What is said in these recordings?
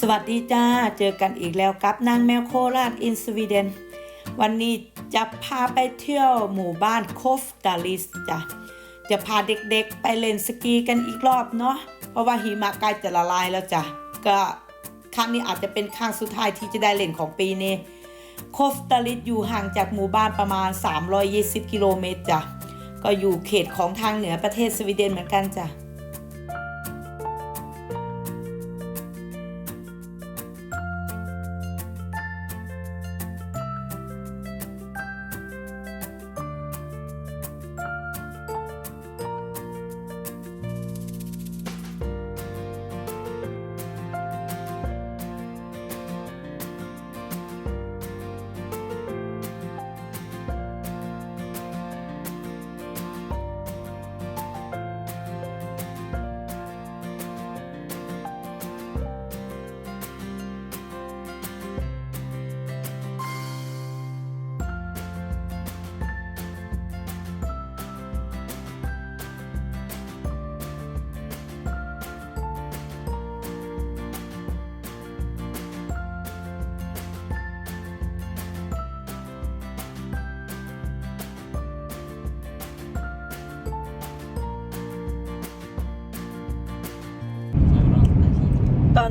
สวัสดีจ้า เจอกันอีกแล้วกับนางแมวโคราชอินสวีเดน วันนี้จะพาไปเที่ยวหมู่บ้านโคฟดาลิสจ้ะ จะพาเด็กๆไปเล่นสกีกันอีกรอบเนาะ เพราะว่าหิมะใกล้จะละลายแล้วจ้ะ ก็ครั้งนี้อาจจะเป็นครั้งสุดท้ายที่จะได้เล่นของปีนี้ โคฟดาลิสอยู่ห่างจากหมู่บ้านประมาณ 320 กิโลเมตรจ้ะ ก็อยู่เขตของทางเหนือประเทศสวีเดนเหมือนกันจ้ะ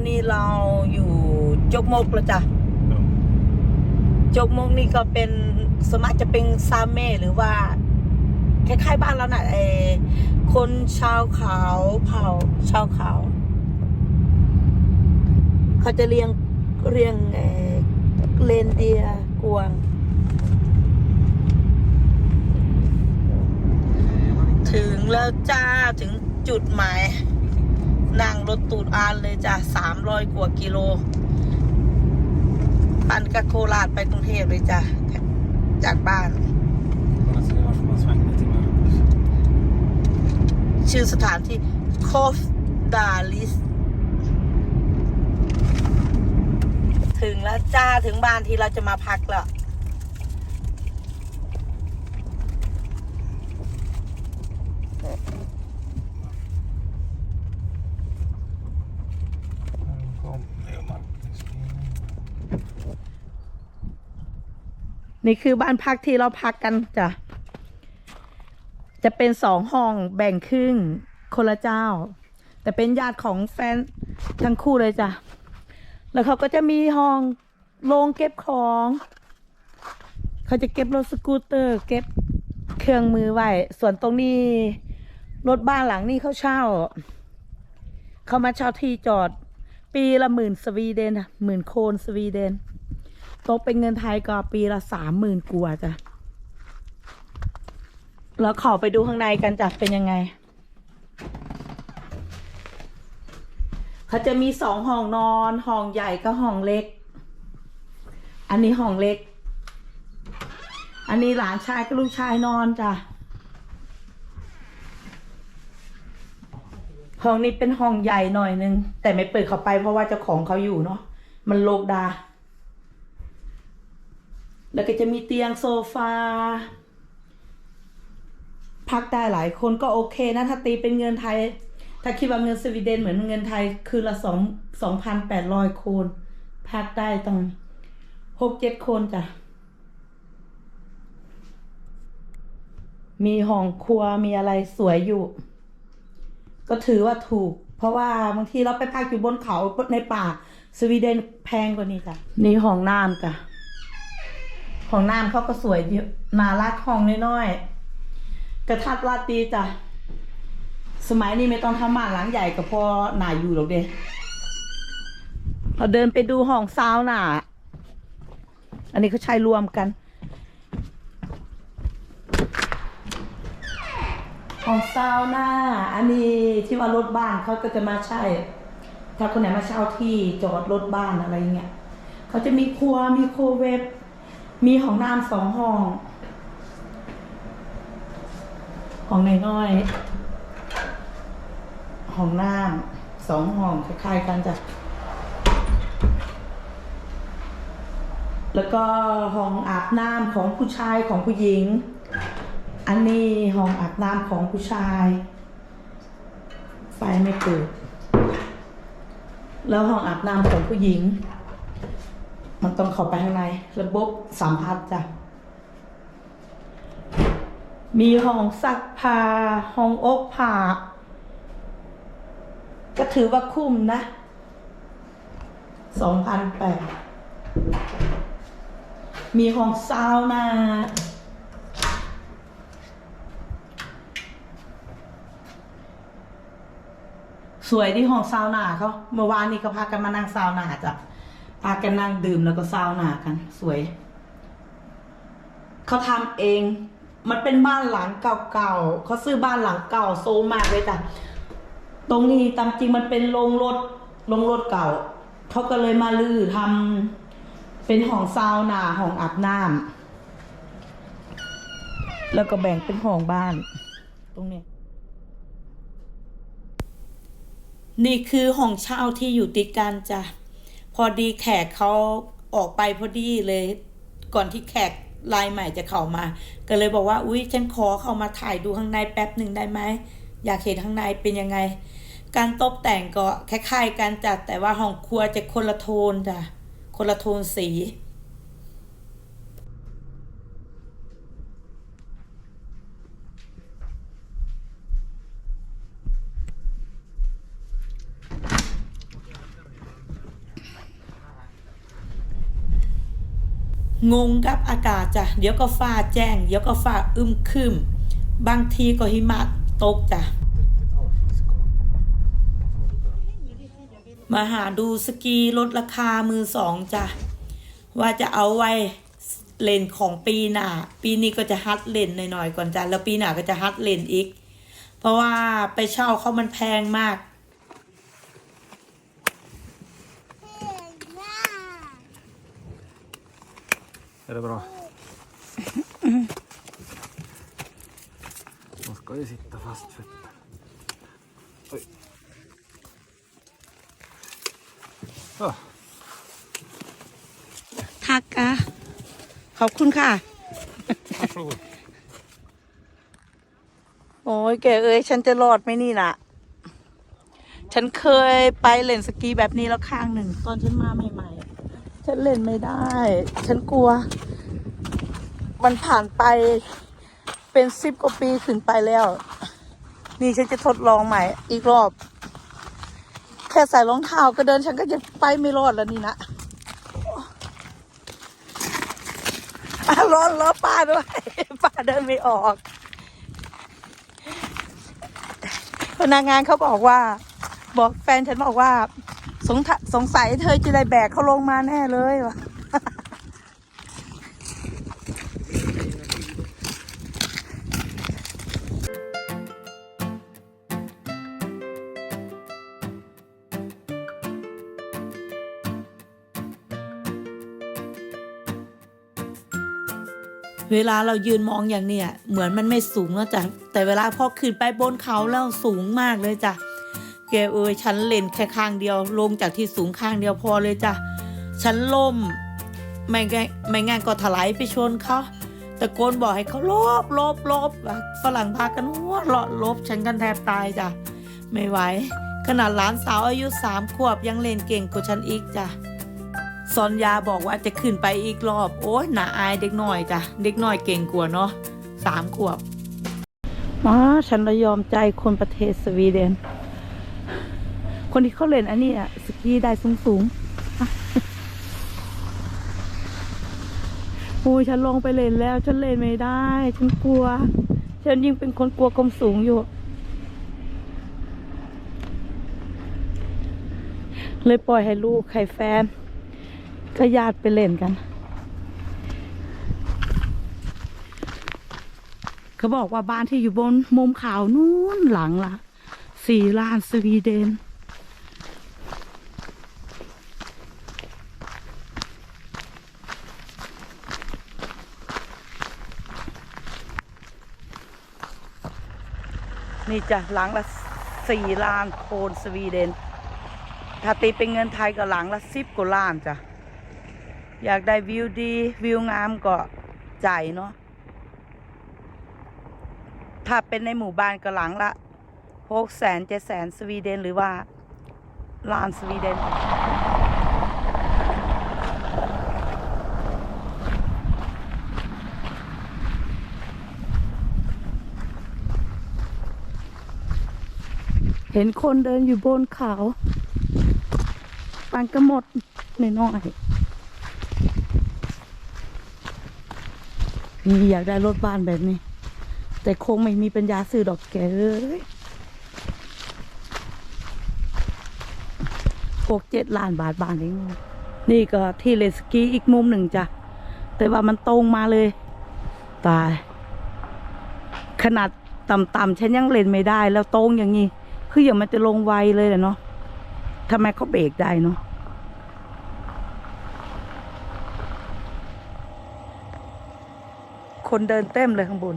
นนี้เราอยู่จกมกแล้วจ้ะจกมกนี่ก็เป็นสวนมัครจะเป็นซาเม่หรือว่าคล้ายๆบ้านเราน่ะเออคนชาวเขาเผ่าชาวเขาเขาจะเรียงเรียงเออเลนเดียร์กวางถึงแล้วจ้าถึงจุดหมาย นั่งรถตูดอานเลยจ้ะสามร้อยกว่ากิโล ปั่นกับโคราชไปกรุงเทพเลยจ้ะ จากบ้าน ชื่อสถานที่โคฟดาลิส ถึงแล้วจ้า ถึงบ้านที่เราจะมาพักแล้ว Kom, det är Marcus. นี่คือบ้านพักที่เราพักกันจ้ะ จะเป็นสองห้องแบ่งครึ่งคนละเจ้า แต่เป็นญาติของแฟนทั้งคู่เลยจ้ะ แล้วเขาก็จะมีห้องโรงเก็บของ เขาจะเก็บรถสกูตเตอร์ เก็บเครื่องมือไว้ ส่วนตรงนี้รถบ้านหลังนี้เขาเช่า เขามาเช่าที่จอด ปีละหมื่นสวีเดนอะหมื่นโคนสวีเดน ตกเป็นเงินไทยก็ปีละสามหมื่นกว่าจ้ะ แล้วขอไปดูข้างในกันจ้ะเป็นยังไง เขาจะมีสองห้องนอน ห้องใหญ่ก็ห้องเล็ก อันนี้ห้องเล็ก อันนี้หลานชายกับลูกชายนอนจ้ะ ห้องนี้เป็นห้องใหญ่หน่อยนึง แต่ไม่เปิดเข้าไปเพราะว่าเจ้าของเขาอยู่เนาะ มันโลกดา แล้วก็จะมีเตียงโซฟา พักได้หลายคนก็โอเคนะ ถ้าตีเป็นเงินไทย ถ้าคิดว่าเงินสวีเดนเหมือนเงินไทยคือละสองสองพันแปดร้อยคน พักได้ตั้งหกเจ็ดคนจ้ะ มีห้องครัวมีอะไรสวยอยู่ ก็ถือว่าถูก เพราะว่าบางทีเราไปพักอยู่บนเขาในป่า สวีเดนแพงกว่านี้จ้ะ นี่ห้องน้ำจ้ะ ของน้ำเขาก็สวยเยอะนารักห้องน้อยๆกระทัดรัดดีจ้ะสมัยนี้ไม่ต้องทำบ้านหลังใหญ่ก็พอหนาอยู่หรอกเด้เราเดินไปดูห้องซาวน่ะ อันนี้เขาใช้รวมกัน ห้องซาวน่าอันนี้ที่ว่ารถบ้านเขาก็จะมาใช้ ถ้าคนไหนมาเช่าที่จอดรถบ้านอะไรเงี้ยเขาจะมีครัวมีโคเวฟ มีห้องน้ำสองห้องห้องน้อยๆห้องน้ำสองห้องคล้ายๆกันจ้ะแล้วก็ห้องอาบน้ำของผู้ชายของผู้หญิง อันนี้ห้องอาบน้ำของผู้ชาย ไฟไม่เปิด แล้วห้องอาบน้ำของผู้หญิง มันต้องเข้าไปข้างใน ระบบสัมผัสจ้ะ มีห้องซักผ้าห้องอกผ้าก็ถือว่าคุ้มนะสองพันแปดมีห้องซาวนาสวยที่ห้องซาวนาเขาเมื่อวานนี้เขาพากันมานั่งซาวนาจ้ะ พากันนั่งดื่มแล้วก็ซาวนากัน สวย เขาทำเอง มันเป็นบ้านหลังเก่าๆเขาซื้อบ้านหลังเก่าโซมากเลยจ้ะตรงนี้ตามจริงมันเป็นโรงรถโรงรถเก่าเขาก็เลยมาลือทำเป็นห้องซาวนาห้องอาบน้ำแล้วก็แบ่งเป็นห้องบ้าน ตรงนี้นี่คือห้องเช่าที่อยู่ติดกันจ้ะ พอดีแขกเขาออกไปพอดีเลย ก่อนที่แขกรายใหม่จะเข้ามา ก็เลยบอกว่า อุ๊ย ฉันขอเข้ามาถ่ายดูข้างในแป๊บหนึ่งได้ไหม อยากเห็นข้างในเป็นยังไง การตกแต่งก็คล้ายๆกันจัดแต่ว่าห้องครัวจะคนละโทนจ้ะ คนละโทนสี งงกับอากาศจ้ะ เดี๋ยวก็ฟ้าแจ้ง เดี๋ยวก็ฟ้าอึมครึม บางทีก็หิมะตกจ้ะ มาหาดูสกีลดราคามือสองจ้ะ ว่าจะเอาไว้เลนของปีหน้า ปีนี้ก็จะฮัดเลนหน่อยๆก่อนจ้ะ แล้วปีหน้าก็จะฮัดเลนอีก เพราะว่าไปเช่าเขามันแพงมาก Är det bra? Man ska ju sitta fast fötter. Oj. Ah, ค่ะกะขอบคุณค่ะ varsågod. โอ้ยแกเอ้ย ฉันจะรอดไหมนี่น่ะ ฉันเคยไปเล่นสกีแบบนี้แล้วข้างหนึ่ง ตอนฉันมาใหม่ๆ ฉันเล่นไม่ได้ ฉันกลัว มันผ่านไปเป็นสิบกว่าปีขึ้นไปแล้ว นี่ฉันจะทดลองใหม่ อีกรอบ แค่ใส่รองเท้าก็เดินฉันก็จะไปไม่รอดแล้วนี่นะอะรอดล้อป้าด้วยป้าเดินไม่ออก พนักงานเขาบอกว่า บอกแฟนฉันบอกว่า สงสงสัยเธอจะได้แบกเขาลงมาแน่เลยวะเวลาเรายืนมองอย่างเนี้ยเหมือนมันไม่สูงแล้วจ้ะแต่เวลาพอขึ้นไปบนเขาแล้วสูงมากเลยจ้ะ แกเอ้ยฉันเล่นแค่ข้างเดียว ลงจากที่สูงข้างเดียวพอเลยจ้ะฉันล่ม ไม่งั้นไม่งั้นก็ถลายไปชนเขาตะโกนบอกให้เขาลบลบลบฝรั่งพากันหัวเราะลบฉันกันแทบตายจ้ะไม่ไหวขนาดหลานสาวอายุสามขวบยังเล่นเก่งกว่าฉันอีกจ้ะซอนยาบอกว่าจะขึ้นไปอีกรอบ โอ้ยน่าอายเด็กน้อยจ้ะเด็กน้อยเก่งกว่าเนาะสามขวบมาฉันระยอมใจคนประเทศสวีเดน คนที่เขาเล่นอันนี้อะสกีได้สูงสูงโอ้ยฉันลงไปเล่นแล้ว ฉันเล่นไม่ได้ ฉันกลัว ฉันยิ่งเป็นคนกลัวความสูงอยู่ เลยปล่อยให้ลูกให้แฟนก็ญาติไปเล่นกัน เขาบอกว่าบ้านที่อยู่บนมุมเขานู้นหลังละสี่ล้านสวีเดน นี่จ้ะหลังละสี่ล้านโคนสวีเดน ถ้าตีเป็นเงินไทยก็หลังละสิบกว่าล้านจ้ะ อยากได้วิวดีวิวงามก็จ่ายเนาะ ถ้าเป็นในหมู่บ้านก็หลังละหกแสนเจ็ดแสนสวีเดนหรือว่าล้านสวีเดน เห็นคนเดินอยู่บนเขาปันก็หมดน้อยๆนี่อยากได้รถบ้านแบบนี้ แต่คงไม่มีปัญญาซื้อดอกแกเอ้ยหกเจ็ดล้านบาทบานเองนี่ก็ที่เลสกีอีกมุมหนึ่งจ้ะ แต่ว่ามันตรงมาเลย ตาย ขนาดต่ำๆฉันยังเล่นไม่ได้แล้วตรงอย่างนี้ คืออย่างมันจะลงไวเลยแหละเนาะทำไมเขาเบรกได้เนาะคนเดินเต็มเลยข้างบน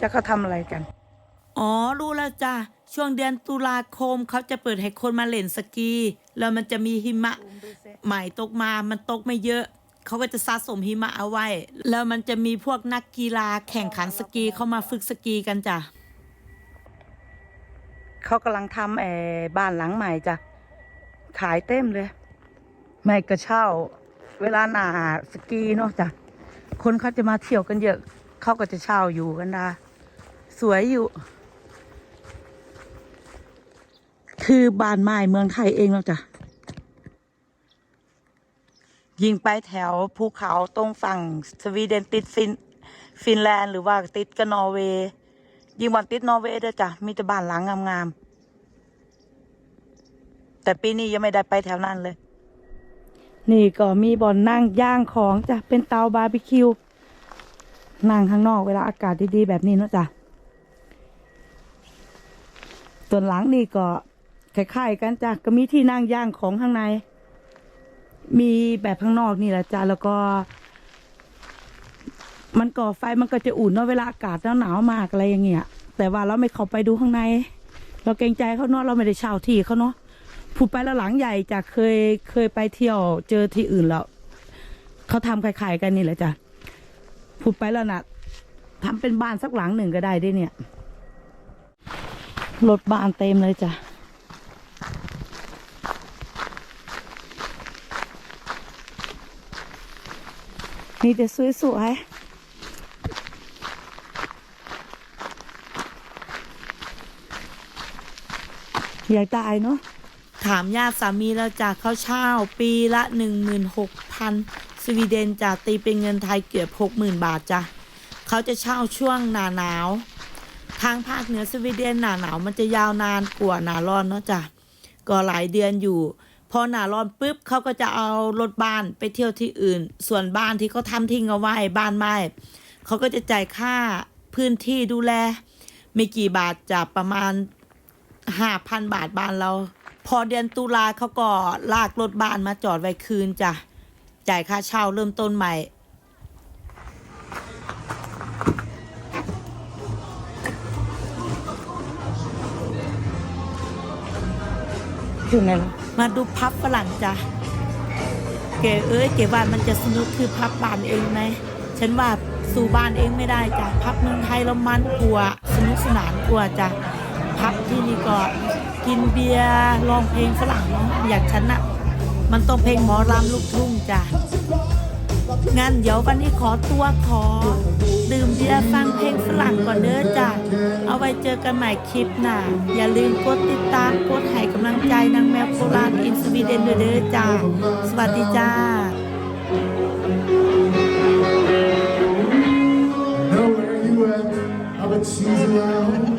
จะเขาทำอะไรกัน อ๋อ รู้แล้วจ้ะ ช่วงเดือนตุลาคมเขาจะเปิดให้คนมาเล่นสกี แล้วมันจะมีหิมะใหม่ตกมา มันตกไม่เยอะ เขาก็จะสะสมหิมะเอาไว้ แล้วมันจะมีพวกนักกีฬาแข่งขันสกีเข้ามาฝึกสกีกันจ้ะ เขากำลังทำแอบ้านหลังใหม่จ้ะ ขายเต็มเลย ไม่ก็เช่า เวลาหนาสกีเนาะจ้ะ คนเขาจะมาเที่ยวกันเยอะ เขาก็จะเช่าอยู่กันนะสวยอยู่ คือบ้านไม้เมืองไทยเองเนาะจ้ะ ยิงไปแถวภูเขาตรงฝั่งสวีเดนติดฟินฟินแลนด์หรือว่าติดกับนอร์เวย์ ยิงบอลติดนอร์เวย์ด้วยจ้ะมีแต่บ้านหลังงามๆ แต่ปีนี้ยังไม่ได้ไปแถวนั้นเลย นี่ก็มีบอลนั่งย่างของจ้ะเป็นเตาบาร์บีคิวนั่งข้างนอกเวลาอากาศดีๆ แบบนี้เนาะจ้ะส่วนหลังนี่ก็คล้ายๆกันจ้ะก็มีที่นั่งย่างของข้างใน มีแบบข้างนอกนี่แหละจ้ะแล้วก็ มันก่อไฟมันก็จะอุ่นเนาะเวลาอากาศหนาวๆมากอะไรอย่างเงี้ยแต่ว่าเราไม่เข้าไปดูข้างใน เราเกรงใจเขาเนาะเราไม่ได้เช่าที่เขาเนาะพูดไปแล้วหลังใหญ่จะเคยเคยไปเที่ยวเจอที่อื่นแล้วเขาทำคล้ายๆกันนี่แหละจ้ะพูดไปแล้วนะทำเป็นบ้านสักหลังหนึ่งก็ได้ด้วยเนี่ยรถบ้านเต็มเลยจ้ะมีแต่สวยๆ อยากตายเนาะถามญาติสามีแล้วจากเขาเช่าปีละหนึ่งหมื่นหกพันสวีเดนจะตีเป็นเงินไทยเกือบหกหมื่นบาทจ้ะเขาจะเช่าช่วงหนาหนาว ทางภาคเหนือสวีเดนหนาหนาวมันจะยาวนานกว่าหนาร้อนเนาะจ้ะก็หลายเดือนอยู่ พอหนาร้อนปุ๊บเขาก็จะเอารถบ้านไปเที่ยวที่อื่น ส่วนบ้านที่เขาทำทิ้งเอาไว้บ้านไม้เขาก็จะจ่ายค่าพื้นที่ดูแลไม่กี่บาทจะประมาณ ห้าพันบาทบ้านเรา พอเดือนตุลาเขาก็ลากรถบ้านมาจอดไว้คืนจ้ะ จ่ายค่าเช่าเริ่มต้นใหม่ อยู่ไหนล่ะมาดูพับฝรั่งจ้ะ เก๋เอ้ยเก๋ว่ามันจะสนุกคือพับบ้านเองไหม ฉันว่าสู่บ้านเองไม่ได้จ้ะ พับเมืองไทยเรามันกลัว สนุกสนานกลัวจ้ะ พับที่นี่ก็กินเบียร์ร้องเพลงฝรั่งเนาะอยางฉันน่ะมันต้องเพลงหมอรำลูกทุ่งจ้ะงั้นเดี๋ยววันนี้ขอตัวขอ ดื่มเบียร์ฟังเพลงฝรั่งก่อนเด้อจ้ะเอาไว้เจอกันใหม่คลิปหน้าอย่าลืมกดติดตามกดให้กำลังใจนางแมวโคราชอินสวีเดนด้วยเด้อจ้าสวัสดีจ้า know where you at. I've been cheesing around.